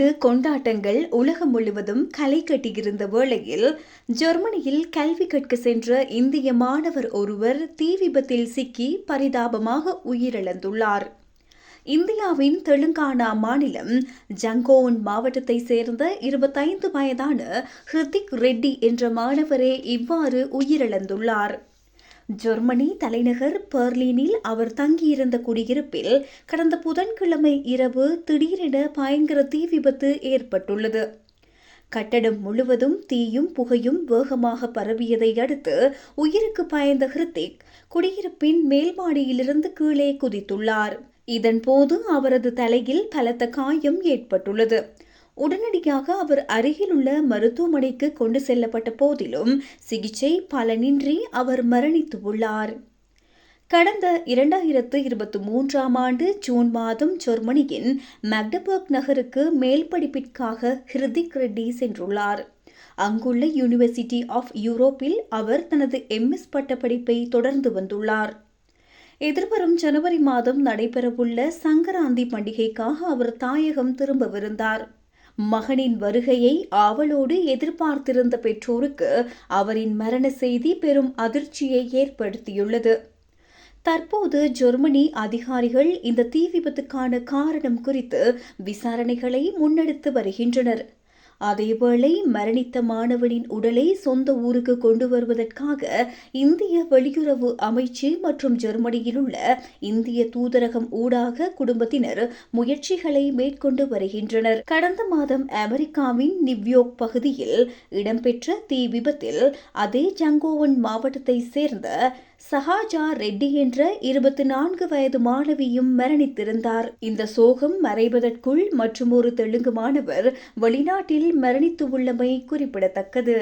புத்தாண்டு கொண்டாட்டங்கள் உலகம் முழுவதும் களை கட்டியிருந்த வேளையில் ஜெர்மனியில் கல்வி கற்க சென்ற இந்திய மாணவர் ஒருவர் தீ விபத்தில் சிக்கி பரிதாபமாக உயிரிழந்துள்ளார். இந்தியாவின் தெலுங்கானா மாநிலம் ஜங்கோன் மாவட்டத்தை சேர்ந்த இருபத்தைந்து வயதான ஹிருதிக் ரெட்டி என்ற மாணவரே இவ்வாறு உயிரிழந்துள்ளார். ஜெர்மனி தலைநகர் பெர்லினில் அவர் தங்கியிருந்த குடியிருப்பில் கடந்த புதன்கிழமை இரவு திடீரென பயங்கர தீ விபத்து ஏற்பட்டுள்ளது. கட்டடம் முழுவதும் தீயும் புகையும் வேகமாக பரவியதை அடுத்து உயிருக்கு பயந்த ஹிருத்திக் குடியிருப்பின் மேல் மாடியிலிருந்து கீழே குதித்துள்ளார். இதன்போது அவரது தலையில் பலத்த காயம் ஏற்பட்டுள்ளது. உடனடியாக அவர் அருகிலுள்ள மருத்துவமனைக்கு கொண்டு செல்லப்பட்ட போதிலும் சிகிச்சை பலனின்றி அவர் மரணித்து உள்ளார். கடந்த இரண்டாயிரத்து இருபத்தி மூன்றாம் ஆண்டு ஜூன் மாதம் ஜெர்மனியின் மேக்டபர்க் நகருக்கு மேல் படிப்பிற்காக ஹிருதிக் ரெட்டி சென்றுள்ளார். அங்குள்ள யூனிவர்சிட்டி ஆஃப் யூரோப்பில் அவர் தனது எம்எஸ் பட்டப்படிப்பை தொடர்ந்து வந்துள்ளார். எதிர்வரும் ஜனவரி மாதம் நடைபெறவுள்ள சங்கராந்தி பண்டிகைக்காக அவர் தாயகம் திரும்பவிருந்தார் மகனின் வருகையை ஆவலோடு எதிர்பார்த்திருந்த பெற்றோருக்கு அவரின் மரண செய்தி பெரும் அதிர்ச்சியை ஏற்படுத்தியுள்ளது. தற்போது ஜெர்மனி அதிகாரிகள் இந்த தீ விபத்துக்கான காரணம் குறித்து விசாரணைகளை முன்னெடுத்து வருகின்றனர். அதேவேளை மரணித்த மாணவனின் உடலை சொந்த ஊருக்கு கொண்டு வருவதற்காக இந்திய வெளியுறவு அமைச்சு மற்றும் ஜெர்மனியில் உள்ள இந்திய தூதரகம் ஊடாக குடும்பத்தினர் முயற்சிகளை மேற்கொண்டு வருகின்றனர். கடந்த மாதம் அமெரிக்காவின் நிவ்யோர்க் பகுதியில் இடம்பெற்ற தீ விபத்தில் அதே ஜங்கோவன் மாவட்டத்தை சேர்ந்த சஹாஜா ரெட்டி என்ற இருபத்தி நான்கு வயது மாணவியும் மரணித்திருந்தார். இந்த சோகம் மறைவதற்குள் மற்றும் ஒரு தெலுங்கு மாணவர் வெளிநாட்டில் மரணித்து உள்ளமை குறிப்பிடத்தக்கது.